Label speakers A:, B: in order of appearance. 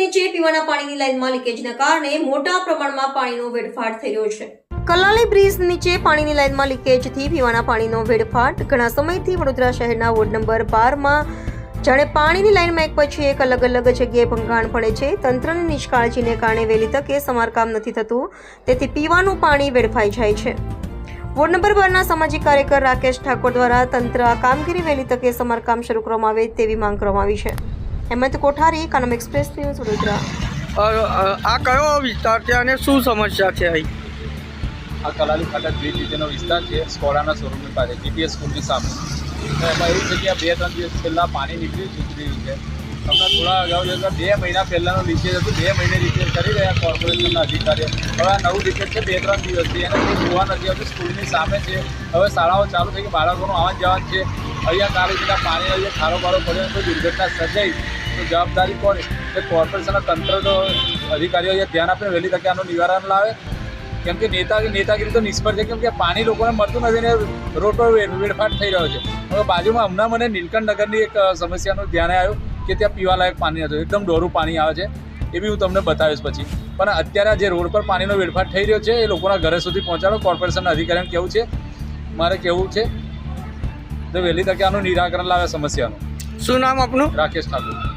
A: નીચે પીવાના પાણીની લાઇનમાં લીકેજના કારણે મોટા પ્રમાણમાં પાણીનો વેડફાટ થઈ રહ્યો છે. કલાલી બ્રિજ નીચે પાણીની લાઇનમાં લીકેજથી પીવાના પાણીનો વેડફાટ ઘણા સમયથી વડોદરા શહેરના વોર્ડ નંબર બારમાં જાણે પાણીની લાઇનમાં એક પછી એક અલગ અલગ જગ્યાએ ભંગાણ પડે છે. તંત્રની નિષ્કાળજીને કારણે વહેલી તકે સમારકામ નથી થતું, તેથી પીવાનું પાણી વેડફાઈ જાય છે. વોર્ડ નંબર બારના સામાજિક કાર્યકર રાકેશ ઠાકોર દ્વારા તંત્ર આ કામગીરી વહેલી તકે સમારકામ શરૂ કરવામાં આવે તેવી માંગ કરવામાં આવી છે. હેમંત કોઠારી કનમ એક્સપ્રેસ ન્યૂઝ વડોદરા.
B: આ કયો વિસ્તાર છે અને શું સમસ્યા છે અહીં?
C: આ કલાલી ખાતે બ્રિજ નીચેનો વિસ્તાર છે સ્કોડાના શોરૂમની પાસે જીપીએસ સ્કૂલની સામે. તો એમાં એવી છે કે બે ત્રણ દિવસ પહેલાં પાણી નીકળ્યું રહ્યું છે. હમણાં થોડા અગાઉ જે બે મહિના પહેલાંનું લીકેજ હતું બે મહિને રિપેર કરી રહ્યા કોર્પોરેશનના અધિકારીઓ. હવે આ નવું લીકેજ છે બે ત્રણ દિવસથી એને કોઈ જોવા નથી આવતું સ્કૂલની સામે છે. હવે શાળાઓ ચાલુ થઈ ગઈ બાળકોનું આવન જવાનું છે. અહીંયા કાલે જેટલા પાણી અહીંયા ખારો બારો પડ્યો તો દુર્ઘટના સર્જાઈ જવાબદારી કોની કે કોર્પોરેશનના તંત્ર તો અધિકારીઓ ધ્યાન આપીને વહેલી તકે આનું નિવારણ લાવે? કેમ કે નેતા નેતાગીરી તો નિષ્ફળ છે કેમ કે પાણી લોકોને મળતું નથી ને રોડ પર વેડફાટ થઈ રહ્યો છે. હવે બાજુમાં હમણાં મને નીલકંઠ નગરની એક સમસ્યાનું ધ્યાને આવ્યું કે ત્યાં પીવાલાયક પાણી હતું એકદમ ડોરું પાણી આવે છે એ બી હું તમને બતાવીશ પછી. પણ અત્યારે જે રોડ પર પાણીનો વેડફાટ થઈ રહ્યો છે એ લોકોના ઘરે સુધી પહોંચાડો કોર્પોરેશનના અધિકારીને કેવું છે? મારે કેવું છે? તો વહેલી તકે આનું નિરાકરણ લાવે સમસ્યાનું.
B: શું નામ આપનું?
C: રાકેશ ઠાકુર.